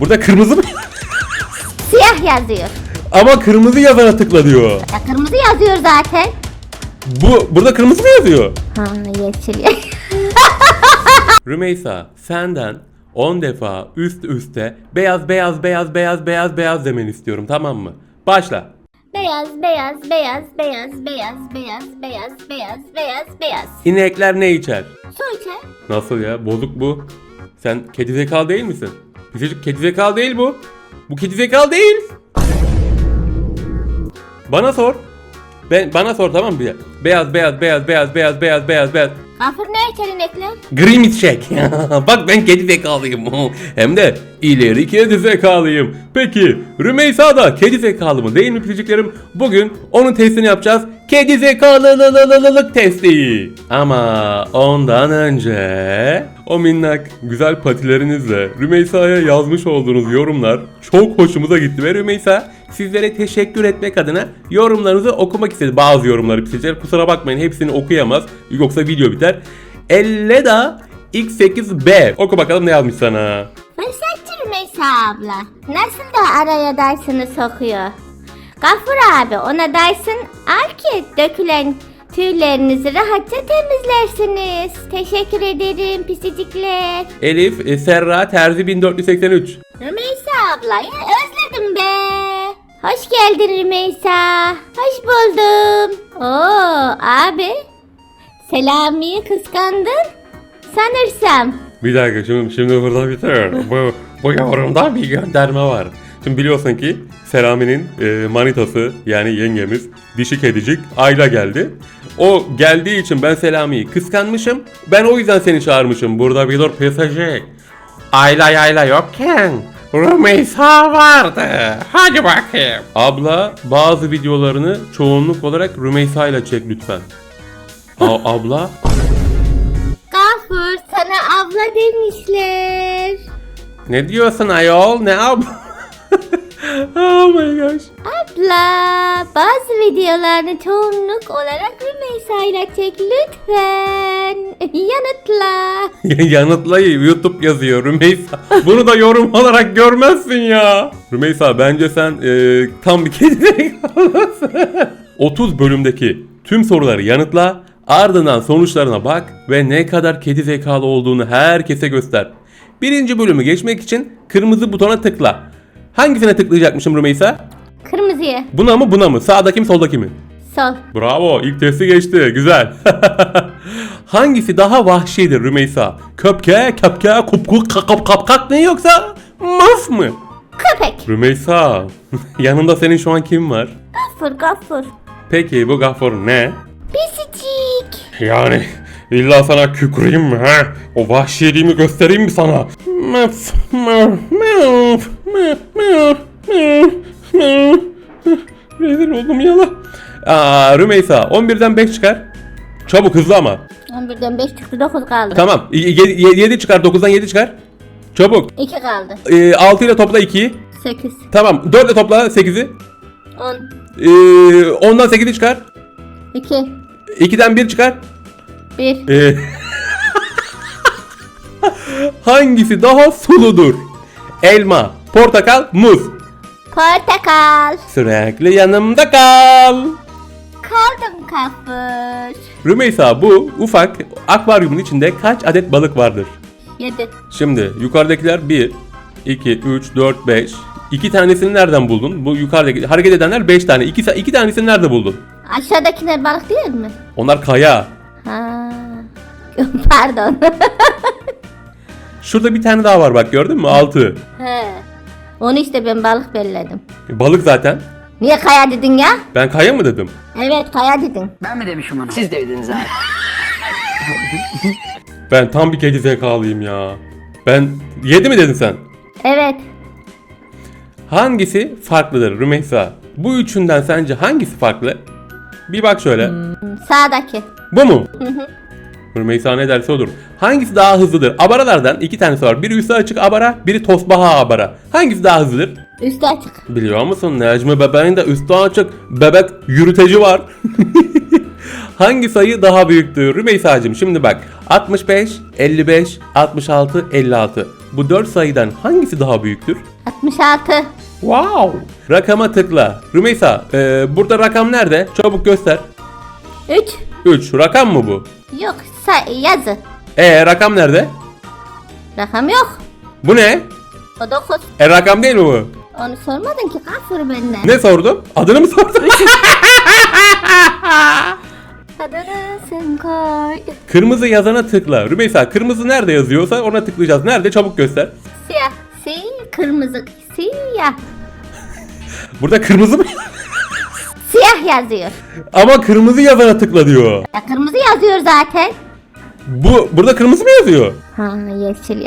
Burada kırmızı mı? Siyah yazıyor. Ama kırmızı yazana tıkla diyor. Ya kırmızı yazıyor zaten. Bu burada kırmızı mı yazıyor? Ha yeşil. Rümeysa senden 10 defa üst üste beyaz beyaz beyaz beyaz beyaz beyaz demeni istiyorum tamam mı? Başla. beyaz, beyaz, beyaz, beyaz, beyaz, beyaz, beyaz, beyaz, beyaz, beyaz. İnekler ne içer? Su içer. Nasıl ya? Bozuk bu. Sen kedi zekalı değil misin? Pisicik kedi zekalı değil bu. Bu kedi zekalı değil. Bana sor. Ben bana sor tamam mı? Beyaz beyaz beyaz beyaz beyaz beyaz beyaz. Gafur ne? Green shake. Bak ben kedi zekalıyım. Hem de ileri kedi zekalıyım. Peki Rümeysa da kedi zekalı mı değil mi pisiciklerim? Bugün onun testini yapacağız. Kedi zekalılılılılık testi. Ama ondan önce o minnak güzel patilerinizle Rümeysa'ya yazmış olduğunuz yorumlar çok hoşumuza gitti ve Rümeysa sizlere teşekkür etmek adına yorumlarınızı okumak istedi. Bazı yorumları pisicikler kusura bakmayın hepsini okuyamaz yoksa video biter. Elleda X8B oku bakalım ne yazmış sana. Fırsatçı Rümeysa abla. Nasıl da araya Dyson'ı sokuyor. Gafur abi ona Dyson al ki dökülen tüylerinizi rahatça temizlersiniz. Teşekkür ederim pisicikler. Elif e, Serra Terzi 1483 Rümeysa ablayı özledim be. Hoş geldin Rümeysa. Hoş buldum. Oo abi. Selami'yi kıskandın. Sanırsam. Bir dakika şimdi, şimdi burada biter. bu, bu yorumda bir gönderme var. Şimdi biliyorsun ki Selami'nin e, manitası yani yengemiz dişi kedicik Ayla geldi. O geldiği için ben Selami'yi kıskanmışım. Ben o yüzden seni çağırmışım. Burada bir dur pesajı. Ayla Ayla yokken Rümeysa vardı. Hadi bakayım. Abla bazı videolarını çoğunluk olarak Rümeysa ile çek lütfen. A- abla Gafur sana abla demişler. Ne diyorsun ayol? Ne ab? oh my gosh. Abla bazı videolarını çoğunluk olarak Rümeysa ile çek lütfen. Yanıtla. Yanıtlayı YouTube yazıyor Rümeysa. Bunu da yorum olarak görmezsin ya. Rümeysa bence sen e, tam bir kedi 30 bölümdeki tüm soruları yanıtla. Ardından sonuçlarına bak ve ne kadar kedi zekalı olduğunu herkese göster. Birinci bölümü geçmek için kırmızı butona tıkla. Hangisine tıklayacakmışım Rümeysa? Kırmızıya. Buna mı buna mı? Sağdaki mi soldaki mi? Sol. Bravo ilk testi geçti güzel. Hangisi daha vahşidir Rümeysa? Köpke, köpke, kupkuk, kap kap kap ne yoksa maf mı? Köpek. Rümeysa yanında senin şu an kim var? Gafur gafur. Peki bu gafur ne? Pisicik. Yani illa sana kükreyim mi ha? O vahşiliğimi göstereyim mi sana? Maf, maf, maf, Rezil oldum yala. Aa, Rümeysa 11'den 5 çıkar. Çabuk hızlı ama. 11'den 5 çıktı 9 kaldı. Tamam. 7 çıkar. 9'dan 7 çıkar. Çabuk. 2 kaldı. Ee, 6 ile topla 2'yi. 8. Tamam. 4 ile topla 8'i. 10. Ee, 10'dan 8'i çıkar. 2. 2'den 1 çıkar. 1. Ee, hangisi daha suludur? Elma, portakal, muz. Portakal. Sürekli yanımda kal. Kaldım kafır. Rümeysa bu ufak akvaryumun içinde kaç adet balık vardır? 7. Şimdi yukarıdakiler 1, 2, 3, 4, 5. İki tanesini nereden buldun? Bu yukarıdaki hareket edenler 5 tane. İki, iki tanesini nerede buldun? Aşağıdakiler balık değil mi? Onlar kaya. Ha. Pardon. Şurada bir tane daha var bak gördün mü? 6. He. Onu işte ben balık belledim. Balık zaten. Niye kaya dedin ya? Ben kaya mı dedim? Evet kaya dedin. Ben mi demişim onu? Siz dediniz abi. Ben tam bir kedi zekalıyım ya. Ben 7 mi dedin sen? Evet. Hangisi farklıdır Rümeysa? Bu üçünden sence hangisi farklı? Bir bak şöyle. Sağdaki. Bu mu? Rümeysa ne derse odur. Hangisi daha hızlıdır? Abaralardan iki tanesi var. Biri üstü açık abara, biri tosbaha abara. Hangisi daha hızlıdır? Üstü açık. Biliyor musun Necmi bebeğin de üstü açık bebek yürüteci var. Hangi sayı daha büyüktür? Rümeysa'cığım şimdi bak. 65, 55, 66, 56. Bu 4 sayıdan hangisi daha büyüktür? 66. Wow. Rakama tıkla. Rümeysa e, burada rakam nerede? Çabuk göster. 3. 3. Rakam mı bu? Yok say yazı. E rakam nerede? Rakam yok. Bu ne? O 9. E rakam değil mi bu? Onu sormadın ki kafur benden. Ne sordum? Adını mı sordun? Adını sen koy. kırmızı yazana tıkla. Rümeysa kırmızı nerede yazıyorsa ona tıklayacağız. Nerede? Çabuk göster. Siyah. Siyah. Kırmızı. Siyah. Burada kırmızı mı? Siyah yazıyor. Ama kırmızı yazana tıkla diyor. Ya kırmızı yazıyor zaten. Bu burada kırmızı mı yazıyor? Ha yeşil.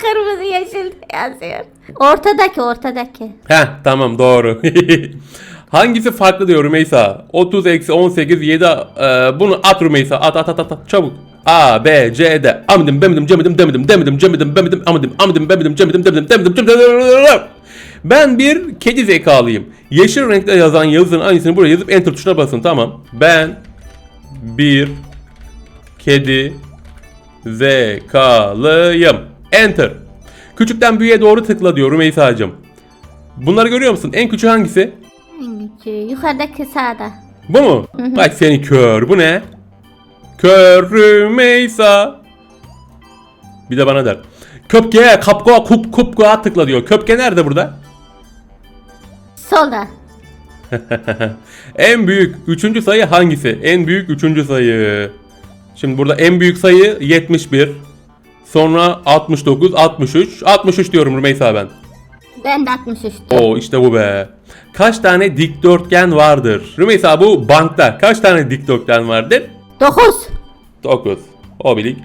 kırmızı yeşil yazıyor. Ortadaki ortadaki. Heh tamam doğru. Hangisi farklı diyor Rümeysa? 30 eksi 18 7 e, bunu at Rümeysa at at at at at, çabuk. A, B, C, D. Amidim, bemedim, cemedim, demedim, demedim, cemedim, bemedim, amidim, amidim, bemedim, cemedim, demedim, demedim, cemedim, Ben bir kedi zekalıyım. Yeşil renkte yazan yazının aynısını buraya yazıp enter tuşuna basın tamam. Ben bir kedi zekalıyım. Enter. Küçükten büyüğe doğru tıkla diyor Rümeysa'cığım. Bunları görüyor musun? En küçüğü hangisi? Yukarıdaki sağda. Bu mu? Bak seni kör. Bu ne? Kör Rümeysa. Bir de bana der. Köpke, kapkoa, kup, kupkoa tıkla diyor. Köpke nerede burada? Solda. en büyük üçüncü sayı hangisi? En büyük üçüncü sayı. Şimdi burada en büyük sayı 71. Sonra 69, 63. 63 diyorum Rümeysa ben. Ben de 63. Oo işte bu be. Kaç tane dikdörtgen vardır? Rümeysa bu bankta kaç tane dikdörtgen vardır? 9. 9. O bilik.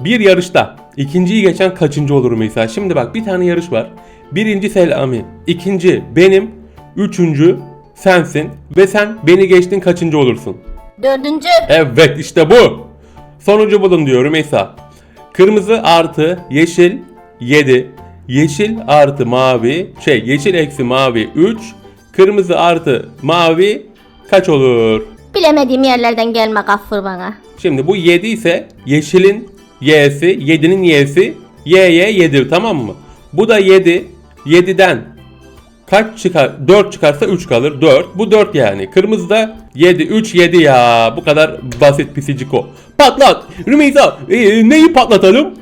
Bir yarışta ikinciyi geçen kaçıncı olur Rümeysa? Şimdi bak bir tane yarış var. Birinci Selami, ikinci benim, üçüncü sensin ve sen beni geçtin kaçıncı olursun? Dördüncü. Evet işte bu. Sonucu bulun diyor Rümeysa. Kırmızı artı yeşil 7. Yeşil artı mavi şey yeşil eksi mavi 3. Kırmızı artı mavi kaç olur? Bilemediğim yerlerden gelme gaffur bana. Şimdi bu 7 ise yeşilin y'si 7'nin y'si y'ye 7 tamam mı? Bu da 7. 7'den kaç çıkar? 4 çıkarsa 3 kalır. 4. Bu 4 yani. Kırmızı da 7. 3 7 ya. Bu kadar basit pisicik o. Patlat. Rümeysa e, neyi patlatalım?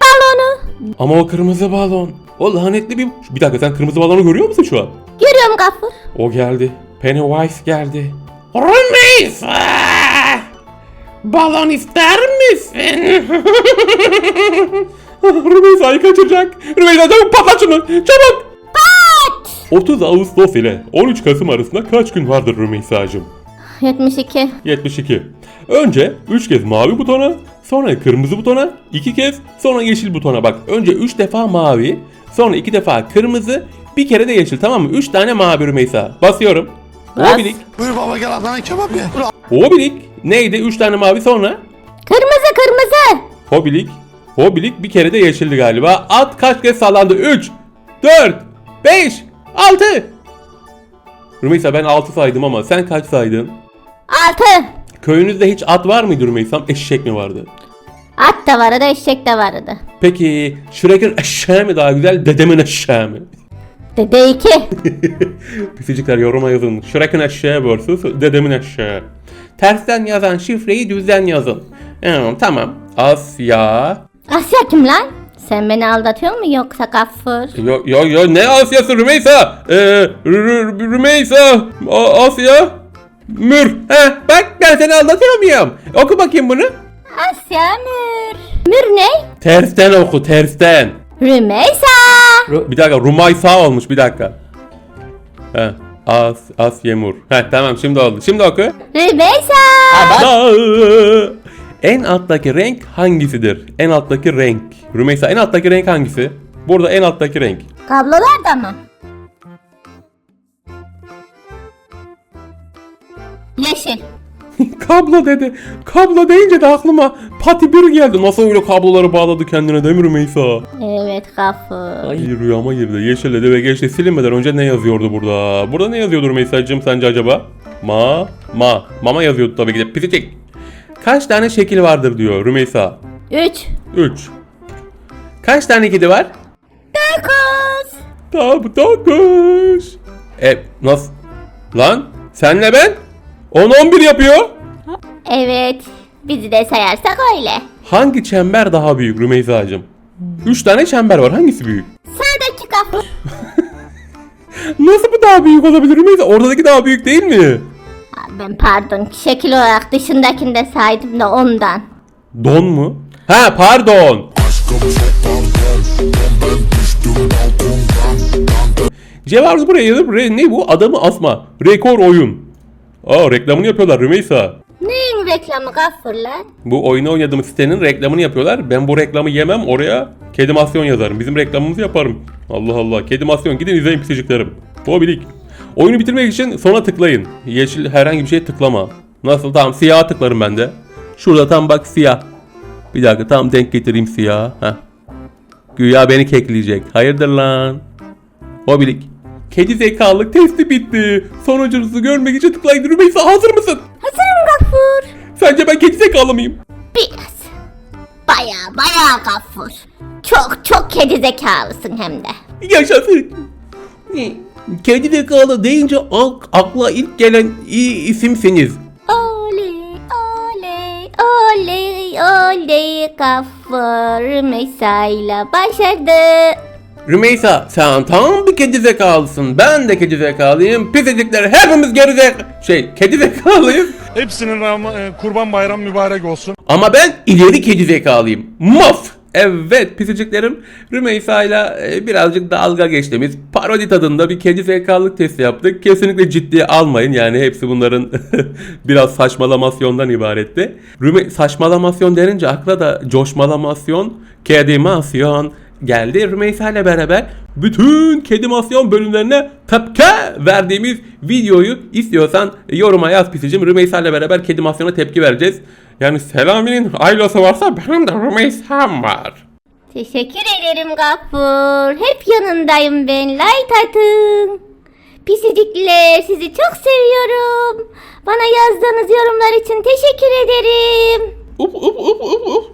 Balonu. Ama o kırmızı balon. O lanetli bir... Bir dakika sen kırmızı balonu görüyor musun şu an? Görüyorum gaffur. O geldi. Pennywise geldi. Rümeysa! Balon ister misin? Rümeysa'yı kaçıracak. Rümeysa çabuk patlat şunu. Çabuk. Pat. 30 Ağustos ile 13 Kasım arasında kaç gün vardır Rümeysa'cığım? 72. 72. Önce 3 kez mavi butona, sonra kırmızı butona, 2 kez, sonra yeşil butona bak. Önce 3 defa mavi, sonra 2 defa kırmızı, bir kere de yeşil tamam mı? 3 tane mavi Rümeysa. Basıyorum. Bas. Obilik. Buyur baba gel Adana kebap ye. Hobilik. Neydi? 3 tane mavi sonra. Kırmızı kırmızı. Hobilik. Hobilik bir kere de yeşildi galiba. At kaç kez sallandı? 3, 4, 5, 6. Rümeysa ben 6 saydım ama sen kaç saydın? 6. Köyünüzde hiç at var mıydı Rümeysa'm? Eşek mi vardı? At da vardı eşek de vardı. Peki Shrek'in eşeği mi daha güzel, dedemin eşeği mi? Dede 2. Pisicikler yoruma yazın. Shrek'in eşeği vs. dedemin eşeği. Tersten yazan şifreyi düzden yazın. Hmm, tamam. Asya. Asya kim lan? Sen beni aldatıyor mu yoksa gaffur? Yo yo yo ne Asya'sı Rümeysa? Ee, Rü- Rü- Rümeysa. A- Asya. Mür. He bak ben seni anlatıyor muyum? Oku bakayım bunu. Asya Mür. Mür ne? Tersten oku tersten. Rümeysa. Ru- bir dakika Rumaysa olmuş bir dakika. He. As Asyemur. He tamam şimdi oldu. Şimdi oku. Rümeysa. Aa! En alttaki renk hangisidir? En alttaki renk. Rümeysa en alttaki renk hangisi? Burada en alttaki renk. Kablolar da mı? Yeşil. Kablo dedi. Kablo deyince de aklıma Pati bir geldi. Nasıl öyle kabloları bağladı kendine değil mi Rümeysa? Evet gaffur. Ay rüyama girdi. Yeşil dedi ve geçti. Silinmeden önce ne yazıyordu burada? Burada ne yazıyordu Rümeysa'cığım sence acaba? Ma, ma. Mama yazıyordu tabii ki de. Pisicik. Kaç tane şekil vardır diyor Rümeysa. 3 3. Kaç tane kedi var? 9 Tabi dokuz. E nasıl? Lan senle ben? 10-11 yapıyor. Evet. Bizi de sayarsak öyle. Hangi çember daha büyük Rümeysa'cığım? 3 tane çember var. Hangisi büyük? Sağdaki gafur. Nasıl bu daha büyük olabilir Rümeysa? Oradaki daha büyük değil mi? Ben pardon şekil olarak dışındakini de saydım da ondan. Don mu? Ha pardon. Cevabımız buraya yazıp re- ne bu? Adamı asma. Rekor oyun. Aa reklamını yapıyorlar Rümeysa. Neyin reklamı gafur lan? Bu oyunu oynadığımız sitenin reklamını yapıyorlar. Ben bu reklamı yemem oraya kedimasyon yazarım. Bizim reklamımızı yaparım. Allah Allah. Kedimasyon gidin izleyin pisiciklerim. Mobilik. Oyunu bitirmek için sona tıklayın. Yeşil herhangi bir şey tıklama. Nasıl? Tamam siyaha tıklarım ben de. Şurada tam bak siyah. Bir dakika tam denk getireyim siyah. Heh. Güya beni kekleyecek. Hayırdır lan? Mobilik. Kedi zekalılık testi bitti. Sonucunuzu görmek için tıklayın. Rümeysa hazır mısın? Hazırım gafur. Sence ben kedi zekalı mıyım? Biraz. Baya baya gafur. Çok çok kedi zekalısın hem de. Yaşasın. Kedi zekalı deyince ak- akla ilk gelen iyi isimsiniz. Oley oley oley oley gafur mesayla başardı. Rümeysa sen tam bir kedi zekalısın. Ben de kedi zekalıyım. Pisicikler hepimiz geri zek... Şey kedi zekalıyız. Hepsinin Ram- e, kurban bayram mübarek olsun. Ama ben ileri kedi zekalıyım. Maf. Evet pisiciklerim Rümeysa ile e, birazcık dalga geçtiğimiz parodi tadında bir kedi zekalılık testi yaptık. Kesinlikle ciddiye almayın yani hepsi bunların biraz saçmalamasyondan ibaretti. Rüme saçmalamasyon denince akla da coşmalamasyon, kedimasyon geldi. Rümeysa ile beraber bütün kedimasyon bölümlerine tepki verdiğimiz videoyu istiyorsan yoruma yaz pisicim. Rümeysa ile beraber kedimasyona tepki vereceğiz. Yani Selami'nin ailesi varsa benim de Rümeysa'm var. Teşekkür ederim Gafur. Hep yanındayım ben. Light atın. Pisidikler sizi çok seviyorum. Bana yazdığınız yorumlar için teşekkür ederim. Up up up up up.